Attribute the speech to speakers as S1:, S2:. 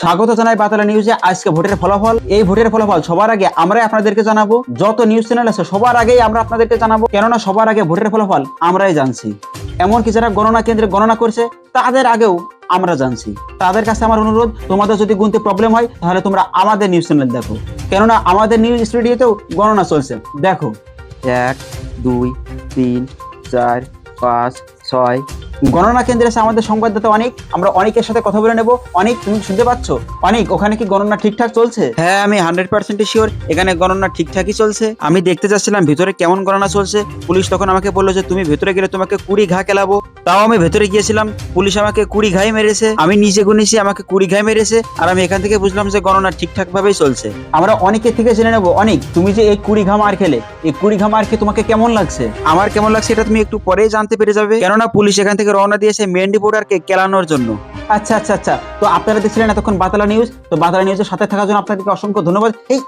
S1: স্বাগত জানাই বাতলা নিউজে আজকে ভোটের ফলাফল। এই ভোটের ফলাফল সবার আগে আমরাই আপনাদেরকে জানাব। যত নিউজ চ্যানেল আছে, সবার আগেই আমরা আপনাদেরকে জানাব। কেননা সবার আগে ভোটের ফলাফল আমরাই জানছি। এমনকি যারা গণনা কেন্দ্রে গণনা করছে, তাদের আগেও আমরা জানছি। তাদের কাছে আমার অনুরোধ, তোমাদের যদি গুনতে প্রবলেম হয়, তাহলে তোমরা আমাদের নিউজ চ্যানেল দেখো। কেননা আমাদের নিউজ স্টুডিওতেও গণনা চলছে। দেখো। এক, দুই, তিন, চার, পাঁচ, ছয় গণনা কেন্দ্রে আছে আমাদের সংবাদদাতা অনেক আমরা অনেকের সাথে কথা বলে নেব। অনেক তুমি শুনতে পাচ্ছ? অনেক ওখানে কি গণনা ঠিকঠাক চলছে? হ্যাঁ আমি হান্ড্রেড পার্সেন্ট শিওর এখানে গণনা ঠিকঠাকই চলছে। আমি দেখতে যাচ্ছিলাম ভিতরে কেমন গণনা চলছে। পুলিশ তখন আমাকে বলল যে তুমি ভেতরে গেলে তোমাকে কুড়ি ঘা কেলাবো তাও আমি ভেতরে গিয়েছিলাম। পুলিশ আমাকে কুড়ি ঘাই মেরেছে। আমি নিজে গুনেছি আমাকে কুড়ি ঘাই মেরেছে। আর আমি এখান থেকে বুঝলাম যে গণনা ঠিকঠাক ভাবেই চলছে। আমরা অনেকের থেকে জেনে নেব। অনেক তুমি যে এই কুড়ি ঘা মার খেলে এই কুড়ি ঘা মার খেয়ে তোমাকে কেমন লাগছে? আমার কেমন লাগছে এটা তুমি একটু পরেই জানতে পেরে যাবে। কেননা পুলিশ এখান থেকে রওনা দিয়েছে মেন্ডি বোর্ডারকে কেলানোর জন্য। আচ্ছা আচ্ছা আচ্ছা। তো আপনারা দেখছিলেন এতক্ষণ বাতালা নিউজ তো বাতালা নিউজের সাথে থাকার জন্য আপনাদেরকে অসংখ্য ধন্যবাদ। এই